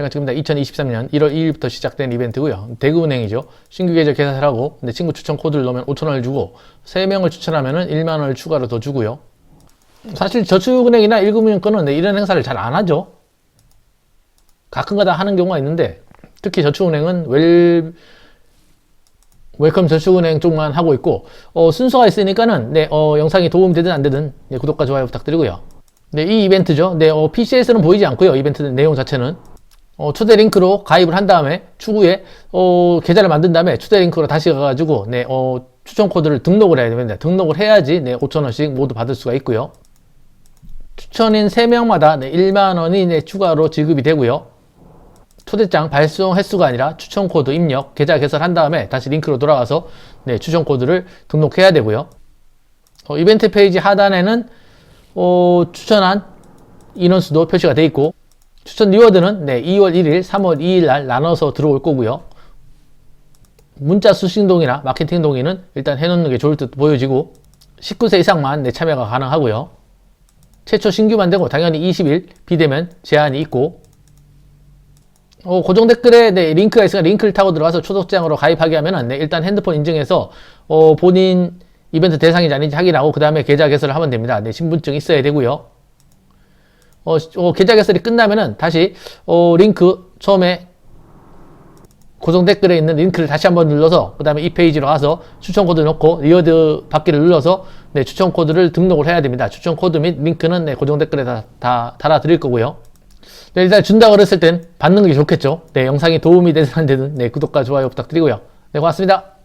그러니까 지금 다 2023년 1월 2일부터 시작된 이벤트고요. 대구은행이죠. 신규 계좌 개설을 하고 내 친구 추천 코드를 넣으면 5,000원을 주고 3명을 추천하면 은 1만 원을 추가로 더 주고요. 사실 저축은행이나 1금융 거는 네, 이런 행사를 잘 안 하죠. 가끔가다 하는 경우가 있는데 특히 저축은행은 웰 웰컴 저축은행 쪽만 하고 있고 어, 순서가 있으니까는 네, 어, 영상이 도움 되든 안 되든 네, 구독과 좋아요 부탁드리고요. 네, 이 이벤트죠. 네, 어, PC에서는 보이지 않고요. 이벤트 내용 자체는 어, 초대 링크로 가입을 한 다음에 추후에 어, 계좌를 만든 다음에 초대 링크로 다시 가가지고 네, 어, 추천 코드를 등록을 해야 됩니다. 등록을 해야지 네, 5,000원씩 모두 받을 수가 있고요. 추천인 3명마다 네, 1만 원이 네, 추가로 지급이 되고요. 초대장 발송 횟수가 아니라 추천 코드 입력, 계좌 개설한 다음에 다시 링크로 돌아가서 네, 추천 코드를 등록해야 되고요. 어, 이벤트 페이지 하단에는 어, 추천한 인원수도 표시가 되어 있고 추천 리워드는 네, 2월 1일, 3월 2일 날 나눠서 들어올 거고요. 문자 수신 동의나 마케팅 동의는 일단 해놓는 게 좋을 듯 보여지고 19세 이상만 네, 참여가 가능하고요. 최초 신규만 되고 당연히 20일 비대면 제한이 있고 어, 고정 댓글에 네, 링크가 있으니까 링크를 타고 들어가서 초독장으로 가입하게 하면은 네, 일단 핸드폰 인증해서 어, 본인 이벤트 대상인지 아닌지 확인하고 그 다음에 계좌 개설을 하면 됩니다. 네, 신분증 있어야 되고요. 어, 어, 계좌 개설이 끝나면은 다시 어, 링크 처음에 고정 댓글에 있는 링크를 다시 한번 눌러서 그 다음에 이 페이지로 가서 추천 코드 넣고 리워드 받기를 눌러서 네, 추천 코드를 등록을 해야 됩니다. 추천 코드 및 링크는 네, 고정 댓글에 다, 다 달아 드릴 거고요. 네, 일단 준다고 그랬을 땐 받는 게 좋겠죠. 네, 영상이 도움이 안 되든 네, 구독과 좋아요 부탁드리고요. 네, 고맙습니다.